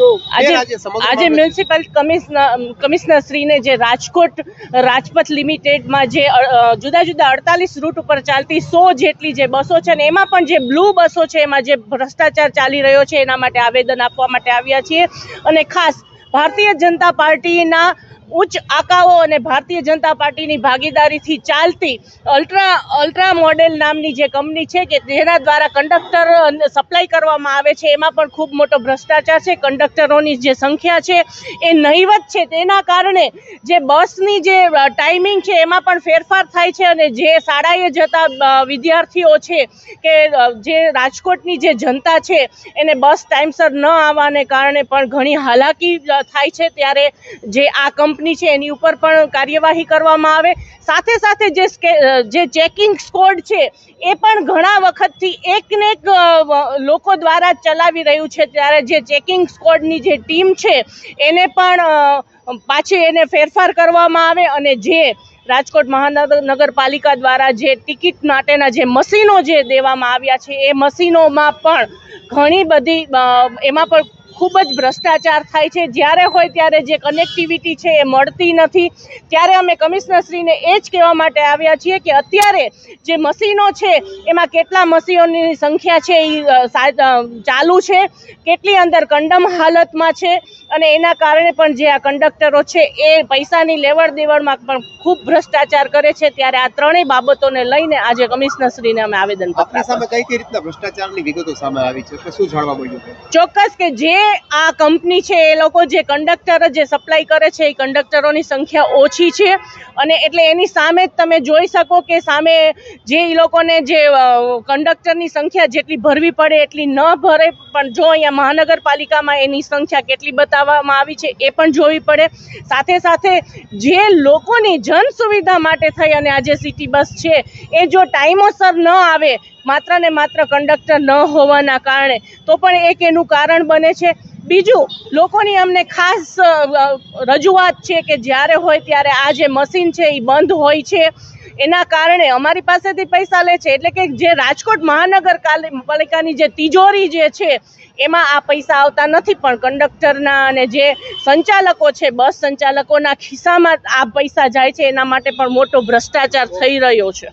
આજે આજે municipal commissioner શ્રીને જે રાજકોટ રાજપથ લિમિટેડમાં જે જુદા જુદા અડતાલીસ રૂટ ઉપર ચાલતી સો જેટલી જે બસો છે ને એમાં પણ જે બ્લુ બસો છે એમાં જે ભ્રષ્ટાચાર ચાલી રહ્યો છે એના માટે આવેદન આપવા માટે આવ્યા છીએ. અને ખાસ ભારતીય જનતા પાર્ટીના ઉચ્ચ આકાઓ અને ભારતીય જનતા પાર્ટીની ભાગીદારીથી ચાલતી અલ્ટ્રા અલ્ટ્રા મોડેલ નામની જે કંપની છે કે જેના દ્વારા કંડક્ટર સપ્લાય કરવામાં આવે છે, એમાં પણ ખૂબ મોટો ભ્રષ્ટાચાર છે. કંડક્ટરોની જે સંખ્યા છે એ નહીવત છે. તેના કારણે જે બસની જે ટાઈમિંગ છે, એમાં પણ ફેરફાર થાય છે અને જે શાળાએ જતા વિદ્યાર્થીઓ છે કે જે રાજકોટની જે જનતા છે, એને બસ ટાઈમસર ન આવવાને કારણે પણ ઘણી હાલાકી થાય છે. ત્યારે જે આ કંપની છે, એની ઉપર પણ કાર્યવાહી કરવામાં આવે. સાથે સાથે જે જે ચેકિંગ સ્કોડ છે, એ પણ ઘણા વખતથી એક ને એક લોકો દ્વારા ચલાવી રહ્યું છે. ત્યારે જે ચેકિંગ સ્કોડની જે ટીમ છે, એને પણ પાછી એને ફેરફાર કરવામાં આવે અને જે રાજકોટ મહાનગર નગરપાલિકા દ્વારા જે ટિકિટ માટેના જે મશીનો જે દેવામાં આવ્યા છે, એ મશીનોમાં પણ ઘણી બધી એમાં પણ ખૂબ જ ભ્રષ્ટાચાર થાય છે. જ્યારે હોય ત્યારે જે કનેક્ટિવિટી છે એ મળતી નથી. ત્યારે અમે કમિશનરશ્રીને એ જ કહેવા માટે આવ્યા છીએ કે અત્યારે જે મશીનો છે એમાં કેટલા મશીનોની સંખ્યા છે એ ચાલુ છે કેટલી અંદર કંડમ હાલતમાં છે અને એના કારણે પણ જે આ કંડક્ટરો છે એ પૈસાની લેવડ દેવડમાં પણ ખૂબ ભ્રષ્ટાચાર કરે છે. ત્યારે આ ત્રણેય બાબતોને લઈને આજે કમિશનરશ્રીને અમે આવેદન આપની સામે કઈ કઈ રીતના ભ્રષ્ટાચારની વિગતો સામે આવી છે? શું જાણવા મળ્યું? ચોક્કસ કે જે આ કંપની છે, એ લોકો જે કંડક્ટર જે સપ્લાય કરે છે, એ કંડક્ટરોની સંખ્યા ઓછી છે. અને એટલે એની સામે જ તમે જોઈ શકો કે સામે જે એ લોકોને જે કંડક્ટરની સંખ્યા જેટલી ભરવી પડે એટલી ન ભરે, પણ જો અહીંયા મહાનગરપાલિકામાં એની સંખ્યા કેટલી બતાવવામાં આવી છે, એ પણ જોવી પડે. સાથે સાથે જે લોકોની જન સુવિધા માટે થઈ અને આ જે સિટી બસ છે, એ જો ટાઈમોસર ન આવે માત્ર ને માત્ર કંડક્ટર ન હોવાના કારણે. તો પણ એક એનું કારણ બને છે. બીજું, લોકોની અમને ખાસ રજૂઆત છે કે જ્યારે હોય ત્યારે આ જે મશીન છે એ બંધ હોય છે. એના કારણે અમારી પાસેથી પૈસા લે છે. એટલે કે જે રાજકોટ મહાનગરપાલિકાની જે તિજોરી જે છે, એમાં આ પૈસા આવતા નથી. પણ કંડક્ટરના અને જે સંચાલકો છે, બસ સંચાલકોના ખિસ્સામાં આ પૈસા જાય છે. એના માટે પણ મોટો ભ્રષ્ટાચાર થઈ રહ્યો છે.